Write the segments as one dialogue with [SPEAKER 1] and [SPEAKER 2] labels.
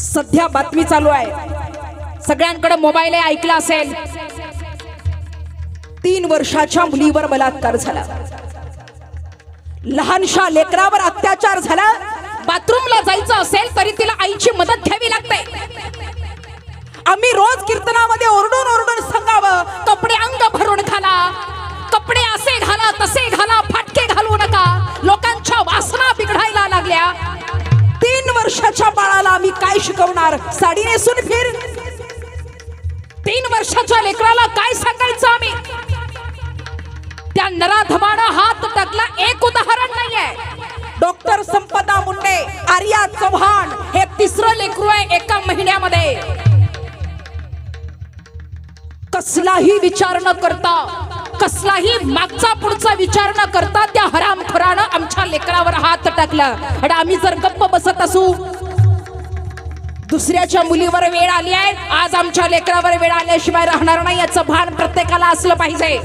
[SPEAKER 1] सध्या बातमी चालू आहे. सगळ्यांकडे मोबाईल आहे ऐकला असेल. तीन वर्षाच्या मुलीवर बलात्कार झाला. लहानशा लेकरावर अत्याचार झाला. बाथरूमला जायचं असेल तरी तिला आईची मदत घ्यावी लागते. आम्ही रोज कीर्तनामध्ये ओरडून ओरडून सांगावं कपडे अंग भरून घाला. तीन बाळाला आम्ही काय शिकवणार? साडी नेसून फिर. तीन वर्षाच्या लेकराला काय सांगायचं आम्ही? त्या नराधमानं हात टाकला एक उदाहरण नाहीये. डॉक्टर संपदा मुंडे आर्या चव्हाण हे तिसरं लेकरू आहे एका महिन्यामध्ये. कसलाही विचार न करता कसलाही मागचा पुढचा विचार न करता त्या हरामखोरानं आमच्या लेकरावर हात टाकला. आणि आम्ही जर गप्प बसत असू दुसऱ्याच्या मुलीवर वेळ आली आहे. आज आमच्या लेकरावर वेळ आल्याशिवाय राहणार नाही. याचं भान प्रत्येकाला असलं पाहिजे.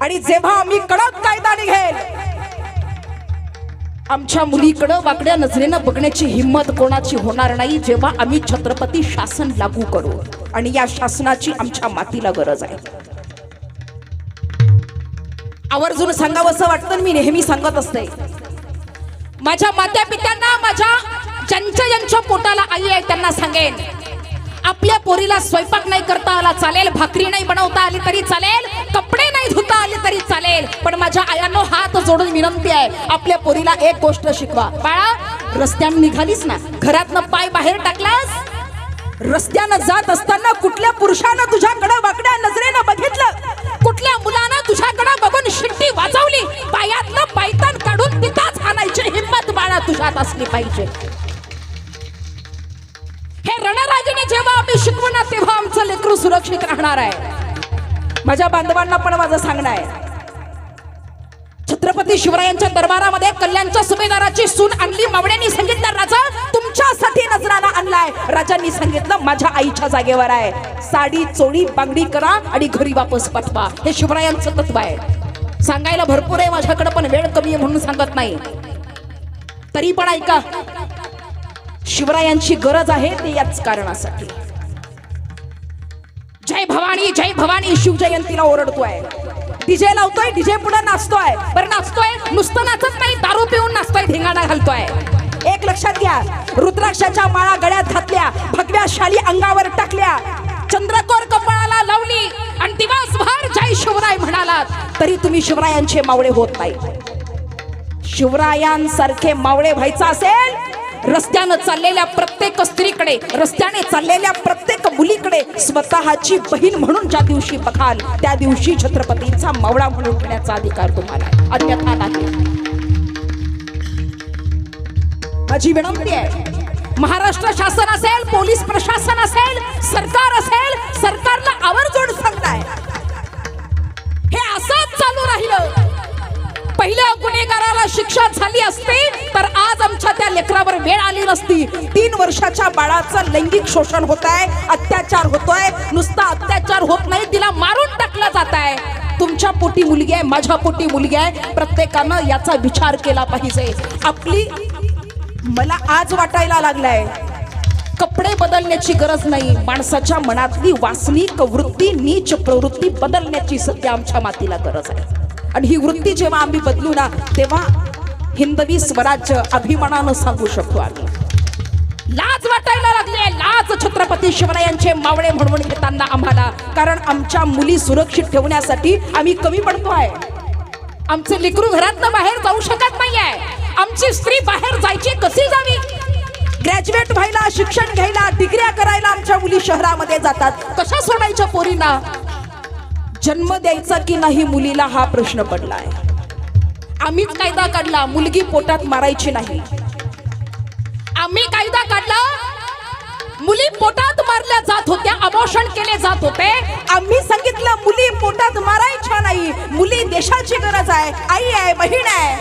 [SPEAKER 1] आणि जेव्हा आम्ही कडक कायदा निघेल आमच्या मुलीकडं वाकड्या नजरेनं बघण्याची हिंमत कोणाची होणार नाही. जेव्हा आम्ही छत्रपती शासन लागू करू. आणि या शासनाची आमच्या मातीला गरज आहे. आवर्जून सांगावं असं वाटतं मी नेहमी सांगत असते. माझ्या मात्या पित्यांना माझ्या ज्यांच्या ज्यांच्या पोटाला आई आहे त्यांना सांगेन. आपल्या पोरीला स्वयंपाक नाही करता आला चालेल भाकरी नाही बनवता आली तरी चालेल कपडे नाही धुता आले तरी चालेल पण माझ्या आयांनो हात जोडून विनंती आहे आपल्या पोरीला एक गोष्ट शिकवा. बाळा रस्त्यानं निघालीस ना घरातनं पाय बाहेर टाकलास रस्त्यानं जात असताना कुठल्या पुरुषानं तुझ्याकडे वाकड्या नजरेनं बघितलं? कुठल्या मुलानं तुझ्याकडे बघून शिट्टी वाजवली? पायातनं पायतान काढून तिथंच आणायची हिंमत बाळा तुझ्यात असली पाहिजे. हे जेव्हा आम्ही शिकवू ना तेव्हा आमचं लेकरू सुरक्षित राहणार आहे. माझ्या बांधवांना पण माझं सांगणं आहे. छत्रपती शिवरायांच्या दरबारामध्ये कल्याणच्या सुभेदाराची सून आणली मावड्यांनी सांगितलं राजा तुमच्यासाठी नजराला आणलाय. राजांनी सांगितलं माझ्या आईच्या जागेवर आहे. साडी चोळी बांगडी करा आणि घरी वापस पाठवा. हे शिवरायांचं तत्व आहे. सांगायला भरपूर आहे माझ्याकडे पण वेळ कमी आहे म्हणून सांगत नाही. तरी पण ऐका शिवरायांची गरज आहे ते याच कारणासाठी. जय भवानी जय भवानी शिवजयंतीला ओरडतोय. डीजे लावतोय डीजे पुढे नाचतोय. बरं नाचतोय नुसतं नाचत नाही दारू पिऊन नाचतोय धिंगाणा घालतोय. एक लक्षात घ्या रुद्राक्षाच्या माळा गळ्यात घातल्या भगव्या शाली अंगावर टाकल्या. चंद्रकोर कपाळाला लावली आणि दिवसभर जय शिवराय म्हणालात. तरी तुम्ही शिवरायांचे मावळे होत नाही. शिवरायांसारखे मावळे व्हायचं असेल रस्त्यानं चाललेल्या प्रत्येक स्त्रीकडे रस्त्याने चाललेल्या प्रत्येक मुलीकडे स्वतःची बहीण म्हणून ज्या दिवशी बघाल त्या दिवशी छत्रपतींचा मावळा म्हणून घेण्याचा अधिकार तुम्हाला आहे. अन्यथा नाही माझी विनंती आहे महाराष्ट्र शासन असेल पोलीस प्रशासन असेल सरकार असेल सरकारला आवर्जून सांगताय हे असं पहिल्या गुन्हेगाराला शिक्षा झाली असती तर आज आमच्या त्या लेकरावर वेळ आली नसती. तीन वर्षाच्या बाळाचं लैंगिक शोषण होत आहे अत्याचार होतोय नुसता अत्याचार होत नाही तिला मारून टाकलं जात आहे तुमच्या पोटी मुलगी आहे माझ्या पोटी मुलगी आहे प्रत्येकानं याचा विचार केला पाहिजे. आपली मला आज वाटायला लागलाय कपडे बदलण्याची गरज नाही माणसाच्या मनातली वासनिक वृत्ती नीच प्रवृत्ती बदलण्याची सध्या आमच्या मातीला गरज आहे. आणि ही वृत्ती जेव्हा आम्ही बदलू ना तेव्हा हिंदवी स्वराज्य अभिमानानं सांगू शकतो आम्ही. लाज वाटायला लागले लाज छत्रपती शिवरायांचे मावळे म्हणून घेताना आम्हाला. कारण आमच्या मुली सुरक्षित ठेवण्यासाठी आम्ही कमी पडतोय आमचे लेकरू घरातनं बाहेर जाऊ शकत नाहीये. आमची स्त्री बाहेर जायची कशी जावी? ग्रॅज्युएट व्हायला शिक्षण घ्यायला डिग्र्या करायला आमच्या मुली शहरामध्ये जातात. कशा सोडायच्या पोरींना? जन्म द्यायचा की नाही मुलीला हा प्रश्न पडलाय. आम्हीच कायदा काढला मुलगी पोटात मारायची नाही. आम्ही कायदा काढला मुली पोटात मारल्या जात होत्या अबॉर्शन केले जात होते. आम्ही सांगितलं मुली पोटात मारायच्या नाही मुली देशाची गरज आहे आई आहे बहीण आहे.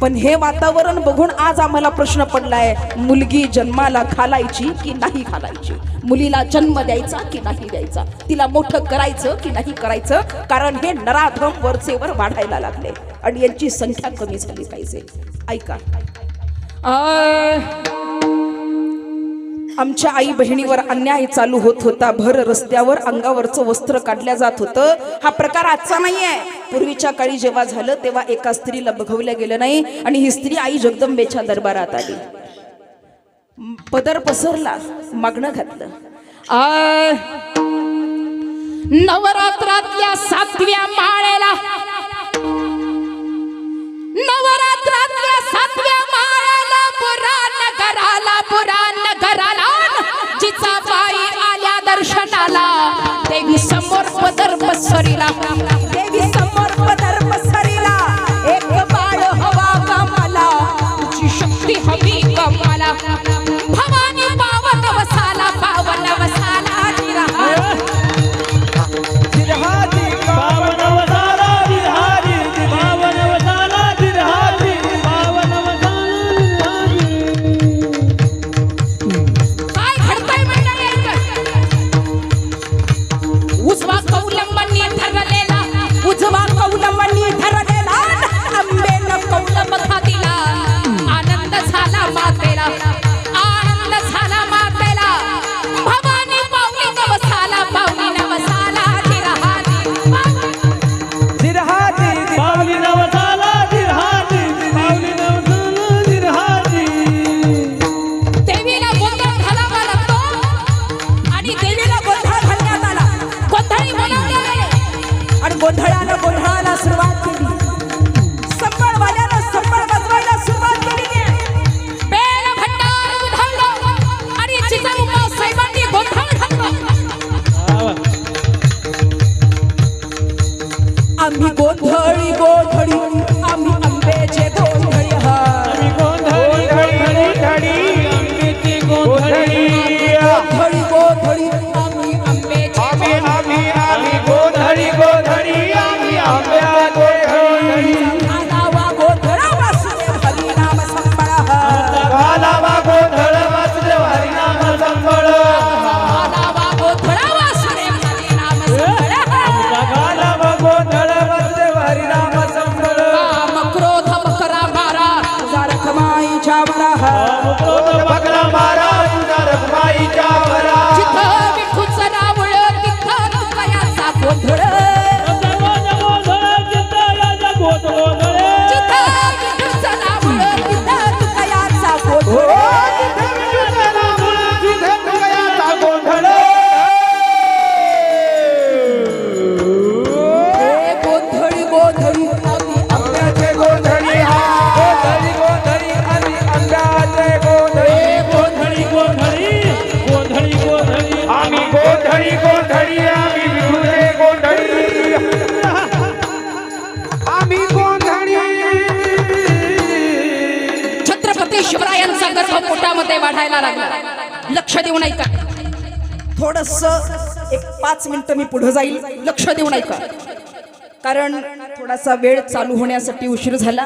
[SPEAKER 1] पण हे वातावरण बघून आज आम्हाला प्रश्न पडलाय मुलगी जन्माला घालायची की नाही घालायची मुलीला जन्म द्यायचा की नाही द्यायचा? तिला मोठं करायचं की नाही करायचं? कारण हे नराधम वरचेवर वाढायला लागले. आणि यांची संख्या कमी झाली पाहिजे. ऐका. आमच्या आई बहिणीवर अन्याय चालू होत होता. भर रस्त्यावर अंगावरचं वस्त्र काढल्या जात होतं. हा प्रकार आजचा नाहीये. पूर्वीच्या काळी जेव्हा झालं तेव्हा एका स्त्रीला बघवल्या गेलं नाही आणि ही स्त्री आई जगदंबेच्या दरबारात आली. पदर पसरला मागणं घातलं. नवरात्रातल्या सातव्या माळेला नवरात्रातल्या सातव्या माळेला पुरा नगराला पुरा देवी समोर आम्ही आंब्याचे हा. आंब्याचे
[SPEAKER 2] आम्ही आम्ही आम्ही गोंधळी
[SPEAKER 1] छत्रपती शिवरायांचा गर्भ पोटामध्ये वाढायला लागला. लक्ष देऊन ऐका थोडस एक पाच मिनिटं मी पुढे जाईल. लक्ष देऊन ऐका कारण थोडासा वेळ चालू होण्यासाठी उशीर झाला.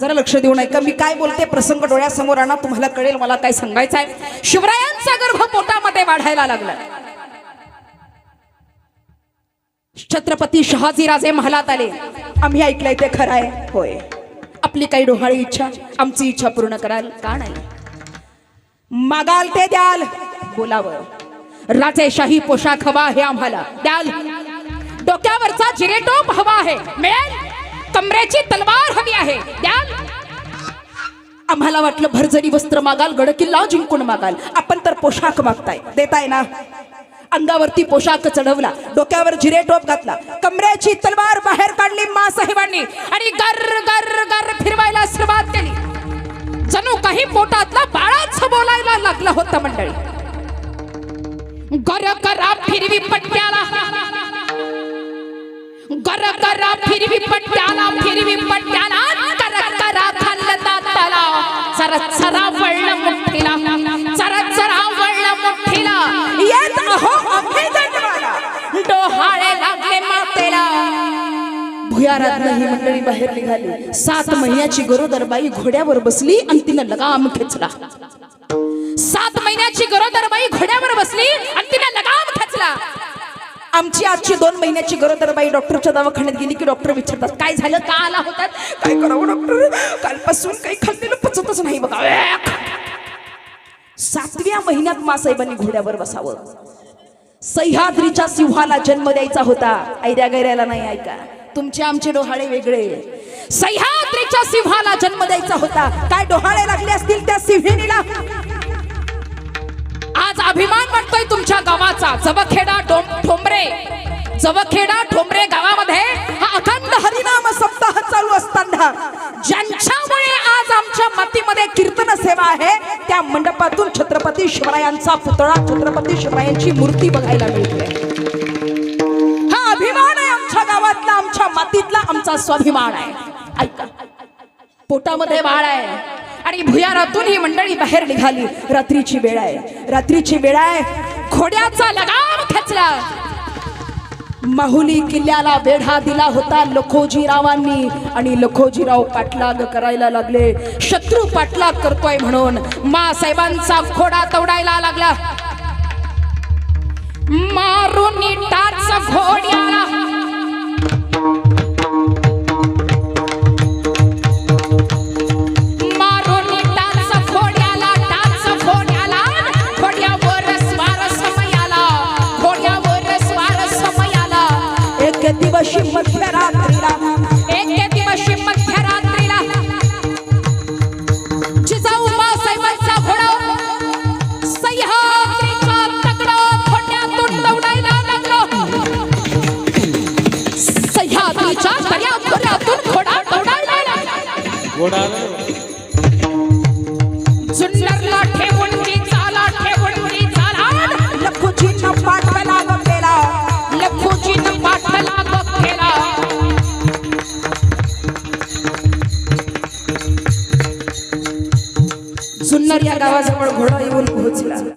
[SPEAKER 1] जरा लक्ष देऊन ऐका मी काय बोलते? प्रसंग डोळ्यासमोर आणा. तुम्हाला कळेल मला काय सांगायचं आहे. शिवरायांचा गर्भ पोटामध्ये वाढायला लागला. छत्रपती शहाजीराजे महालात आले. आम्ही ऐकलंय ते खरं आहे. होय. आपली काही डोहाळी इच्छा आमची इच्छा पूर्ण कराल का नाही? मागाल ते द्याल. बोलावं. राजेशाही पोशाख हवा हे आम्हाला. द्याल. डोक्यावरचा जिरेटोप हवा आहे. मिळेल? कमरेची तलवार हवी आहे. द्याल? आम्हाला वाटलं भरजरी वस्त्र मागाल गडकिल्ला जिंकून मागाल? आपण तर पोशाख मागताय. देताय ना? अंगावरती पोशाख चढवला डोक्यावर जिरे टोप घातला कमरेची तलवार बाहेर काढली मा साहेबांनी आणि गर गर गर फिरवायला सुरुवात केली. जणू काही पोटातला बाळाच बोलायला लागलं होतं मंडळी. गर करा फिरवी पट्ट्याला. गर करा पट्याला फिर भी पट्याला कर करा खाल्लं तला चरा चरा वळलं मुठीला. चरा चरा वळलं मुठीला. येत अहो अभि दंडवाला. डोहाळे लागले मातेला. भुयारात ही मंडळी बाहेर निघाली. सात महिन्याची गरोदर बाई घोड्यावर बसली आणि तिनं लगाम खेचला. सात महिन्याची गरोदर बाई घोड्यावर बसली आणि तिनं लगाम खेचला आमची आजची दोन महिन्याची गरोदर बाई डॉक्टरच्या दवाखान्यात गेली की डॉक्टर विचारतात काय झालं? का आला होतात काय करावं डॉक्टर? कालपासून काही खाल्लेलं पचतच नाही बघा. सातव्या महिन्यात मासाहेबांनी घोड्यावर बसावं. सह्याद्रीच्या सिंहाला जन्म द्यायचा होता. ऐद्या गैऱ्याला नाही ऐका. तुमचे आमचे डोहाळे वेगळे सह्याद्रीच्या सिंहाला जन्म द्यायचा होता. काय डोहाळे लागले असतील त्या सिंहिणीला? आज अभिमान वाटतोय तुमच्या गावाचा. जवखेडा ठोंबरे. जवखेडा ठोंबरे गावामध्ये हा अखंड हरिनाम सप्ताह चालू असताना ज्यांच्यामुळे आज आमच्या मातीमध्ये कीर्तन सेवा आहे त्या मंडपातून छत्रपती शिवरायांचा पुतळा छत्रपती शिवरायांची मूर्ती बघायला मिळते. हा अभिमान आहे आमच्या गावातला आमच्या मातीतला आमचा स्वाभिमान आहे. ऐका. पोटामध्ये बाळ आहे. आणि भुयारातून ही मंडळी बाहेर निघाली. रात्रीची वेळ आहे. रात्रीची वेळ आहे. घोड्याचा लगाम खेचला. माहुली किल्ल्याला वेढा दिला होता लखोजीरावांनी आणि लखोजीराव पाठलाग करायला लागले. शत्रू पाठलाग करतोय म्हणून मा साहेबांचा घोडा तवडायला लागला. मारून घोड्याला मध्यरात्रीला. एक दिवशी मध्यरात्रीला. जिजाऊ मासाहेबांचा घोडा. सह्याद्रीचा तगडा खोट्यातून दौडायला लागला सह्याद्रीच्या दर्याखोऱ्यातून घोडा दौडायला लागला
[SPEAKER 3] घोडा
[SPEAKER 1] जुन्नरला जुन्नर या गावाजवळ घोडा येऊन पोहोचला